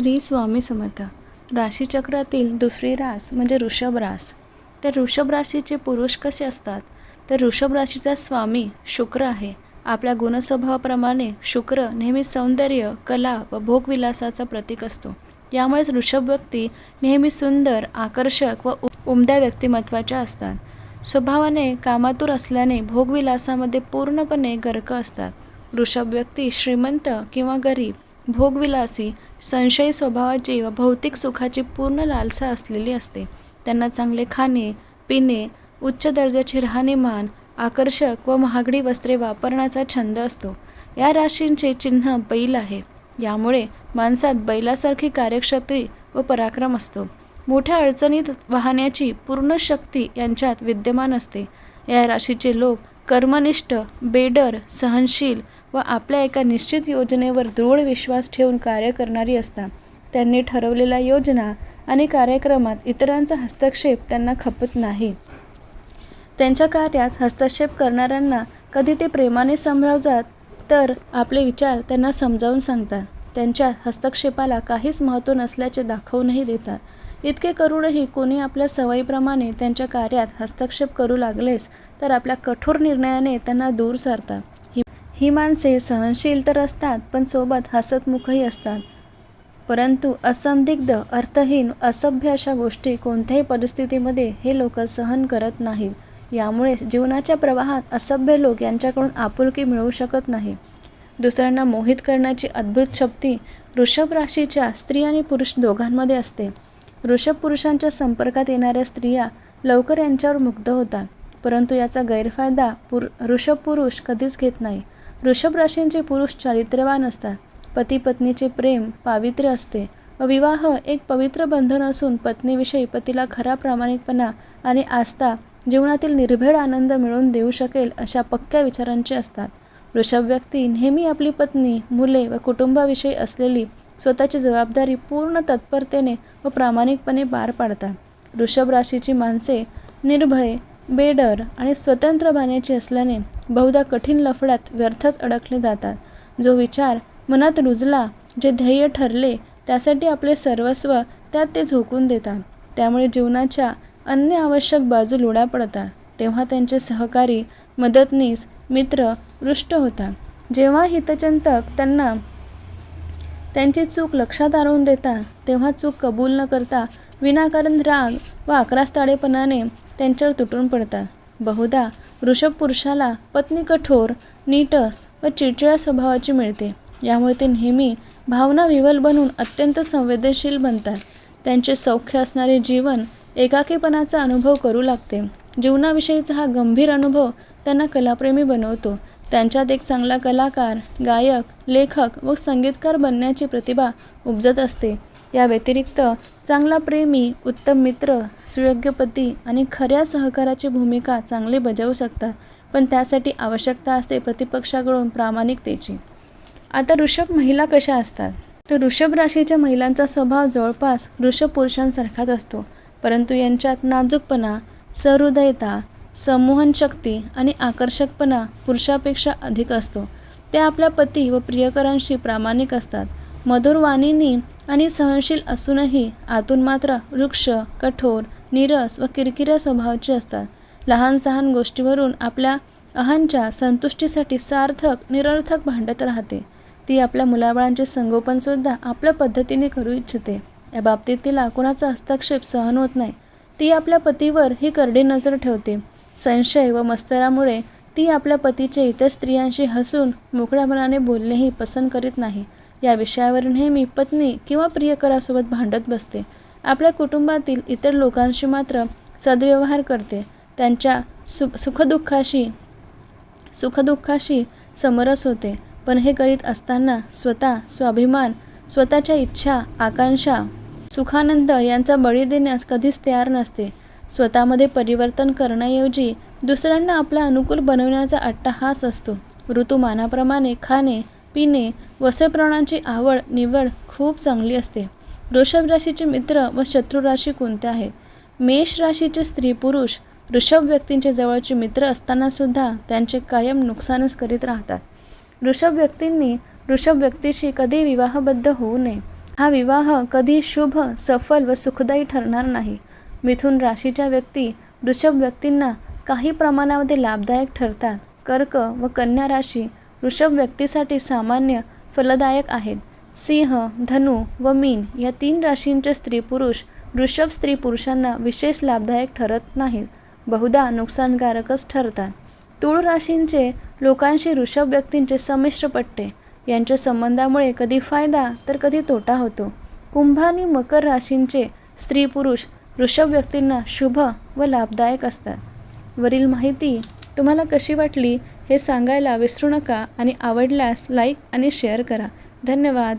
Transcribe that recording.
श्री स्वामी समर्थ. राशीचक्रातील दुसरी रास म्हणजे ऋषभ रास. तर ऋषभ राशीचे पुरुष कसे असतात? तर ऋषभ राशीचा स्वामी शुक्र आहे. आपल्या गुणस्वभावाप्रमाणे शुक्र नेहमी सौंदर्य कला व भोगविलासाचा प्रतीक असतो. यामुळेच ऋषभ व्यक्ती नेहमी सुंदर आकर्षक व उ- उमद्या व्यक्तिमत्वाच्या असतात. स्वभावाने कामातूर असल्याने भोगविलासामध्ये पूर्णपणे गर्क असतात. वृषभ व्यक्ती श्रीमंत किंवा गरीब भोगविलासी संशयी स्वभावाची व भौतिक सुखाची पूर्ण लालसा असलेली असते. त्यांना चांगले खाणे पिणे उच्च दर्जाचे राहणीमान आकर्षक व महागडी वस्त्रे वापरण्याचा छंद असतो. या राशींचे चिन्ह बैल आहे. यामुळे माणसात बैलासारखी कार्यक्षती व पराक्रम असतो. मोठ्या अडचणीत वाहण्याची पूर्ण शक्ती यांच्यात विद्यमान असते. या राशीचे लोक कर्मनिष्ठ बेडर सहनशील व आपल्या एका निश्चित योजनेवर दृढ विश्वास ठेवून कार्य करणारी असतात त्यांनी ठरवलेल्या योजना आणि कार्यक्रमात इतरांचा हस्तक्षेप त्यांना खपत नाही. त्यांच्या कार्यात हस्तक्षेप करणाऱ्यांना कधी ते प्रेमाने समजावतात तर आपले विचार त्यांना समजावून सांगतात. त्यांच्या हस्तक्षेपाला काहीच महत्त्व नसल्याचे दाखवूनही देतात. इतके करूनही कोणी आपल्या सवयीप्रमाणे त्यांच्या कार्यात हस्तक्षेप करू लागलेस तर आपल्या कठोर निर्णयाने त्यांना दूर सारतात. ही माणसे सहनशील तर असतात पण सोबत हसतमुखही असतात. परंतु असंदिग्ध अर्थहीन असभ्य अशा गोष्टी कोणत्याही परिस्थितीमध्ये हे लोक सहन करत नाहीत. यामुळे जीवनाच्या प्रवाहात असभ्य लोक यांच्याकडून आपुलकी मिळवू शकत नाही. दुसऱ्यांना मोहित करण्याची अद्भुत शक्ती वृषभ राशीच्या स्त्री आणि पुरुष दोघांमध्ये असते. वृषभ पुरुषांच्या संपर्कात येणाऱ्या स्त्रिया लवकर यांच्यावर मुग्ध होतात परंतु याचा गैरफायदा पुर वृषभ पुरुष कधीच घेत नाही. वृषभ राशींचे पुरुष चारित्र्यवान असतात. पती पत्नीचे प्रेम पावित्र्य असते. व विवाह एक पवित्र बंधन असून पत्नीविषयी पतीला खरा प्रामाणिकपणा आणि आस्था जीवनातील निर्भेड आनंद मिळवून देऊ शकेल अशा पक्क्या विचारांचे असतात. वृषभ व्यक्ती नेहमी आपली पत्नी मुले व कुटुंबाविषयी असलेली स्वतःची जबाबदारी पूर्ण तत्परतेने व प्रामाणिकपणे पार पाडतात. वृषभ राशीची माणसे निर्भय बेडर आणि स्वतंत्र बाण्याची असल्याने बहुधा कठीण लफड्यात व्यर्थच अडकले जातात. जो विचार मनात रुजला जे ध्येय ठरले त्यासाठी आपले सर्वस्व त्यात ते झोकून देतात. त्यामुळे जीवनाच्या अन्य आवश्यक बाजू लुड्या पडतात. तेव्हा त्यांचे सहकारी मदतनीस मित्र रुष्ट होतात. जेव्हा हितचिंतक त्यांना त्यांची चूक लक्षात आणून देतात तेव्हा चूक कबूल न करता विनाकारण राग व आक्रास्ताडेपणाने त्यांच्यावर तुटून पडतात. बहुधा वृषभ पुरुषाला पत्नी कठोर नीटस व चिडचिडा स्वभावाची मिळते. यामुळे ते नेहमी भावना विवल बनून अत्यंत संवेदनशील बनतात. त्यांचे सौख्य असणारे जीवन एकाकीपणाचा अनुभव करू लागते. जीवनाविषयीचा हा गंभीर अनुभव त्यांना कलाप्रेमी बनवतो. त्यांच्यात एक चांगला कलाकार गायक लेखक व संगीतकार बनण्याची प्रतिभा उपजत असते. या व्यतिरिक्त चांगला प्रेमी उत्तम मित्र सुयोग्य पती आणि खऱ्या सहकाराची भूमिका चांगली बजावू शकतात पण त्यासाठी आवश्यकता असते प्रतिपक्षाकडून प्रामाणिकतेची. आता ऋषभ महिला कशा असतात? तर ऋषभ राशीच्या महिलांचा स्वभाव जवळपास ऋषभ पुरुषांसारखाच असतो परंतु यांच्यात नाजूकपणा सहृदयता संमोहन शक्ती आणि आकर्षकपणा पुरुषापेक्षा अधिक असतो. ते आपल्या पती व प्रियकरांशी प्रामाणिक असतात. मधुर वाणीनी आणि सहनशील असूनही आतून मात्र वृक्ष कठोर नीरस व किरकिऱ्या स्वभावाचे असतात. लहान सहान गोष्टीवरून आपल्या अहांच्या संतुष्टीसाठी सार्थक निरर्थक भांडत राहते. ती आपल्या मुलाबाळांचे संगोपनसुद्धा आपल्या पद्धतीने करू इच्छिते. या बाबतीत तिला कोणाचा हस्तक्षेप सहन होत नाही. ती आपल्या पतीवर ही करडी नजर ठेवते. संशय व मस्तरामुळे ती आपल्या पतीचे इतर स्त्रियांशी हसून मोकळ्या मनाने बोलणेही पसंत करीत नाही. या विषयावर नेहमी पत्नी किंवा प्रियकरासोबत भांडत बसते. आपल्या कुटुंबातील इतर लोकांशी मात्र सद्व्यवहार करते. त्यांच्या सु सुखदुःखाशी सुखदुःखाशी समरस होते. पण हे करीत असताना स्वतः स्वाभिमान स्वतःच्या इच्छा आकांक्षा सुखानंद यांचा बळी देण्यास कधीच तयार नसते. स्वतःमध्ये परिवर्तन करण्याऐवजी दुसऱ्यांना आपला अनुकूल बनवण्याचा अट्टहास असतो. ऋतुमानाप्रमाणे खाणे पिणे वस्त्रप्रणांची आवड निवड खूप चांगली असते. वृषभ राशीचे मित्र व शत्रू राशी कोणत्या आहेत मेष राशीचे स्त्री पुरुष वृषभ व्यक्तींचे जवळचे मित्र असतानासुद्धा त्यांचे कायम नुकसानच करीत राहतात. वृषभ व्यक्तींनी वृषभ व्यक्तीशी कधी विवाहबद्ध होऊ नये. हा विवाह कधी शुभ सफल व सुखदायी ठरणार नाही. मिथुन राशीच्या व्यक्ती वृषभ व्यक्तींना काही प्रमाणामध्ये लाभदायक ठरतात. कर्क व कन्या राशी वृषभ व्यक्तीसाठी सामान्य फलदायक आहेत. सिंह धनु व मीन या तीन राशींचे स्त्री पुरुष वृषभ स्त्री पुरुषांना विशेष लाभदायक ठरत नाहीत. बहुधा नुकसानकारकच ठरतात. तूळ राशींचे लोकांशी वृषभ व्यक्तींचे संमिश्र पट्टे. यांच्या संबंधामुळे कधी फायदा तर कधी तोटा होतो. कुंभ आणि मकर राशींचे स्त्री पुरुष वृषभ व्यक्तींना शुभ व लाभदायक असतात. वरील माहिती तुम्हाला कशी वाटली हे सांगायला विसरू नका आणि आवडल्यास लाईक आणि शेअर करा. धन्यवाद.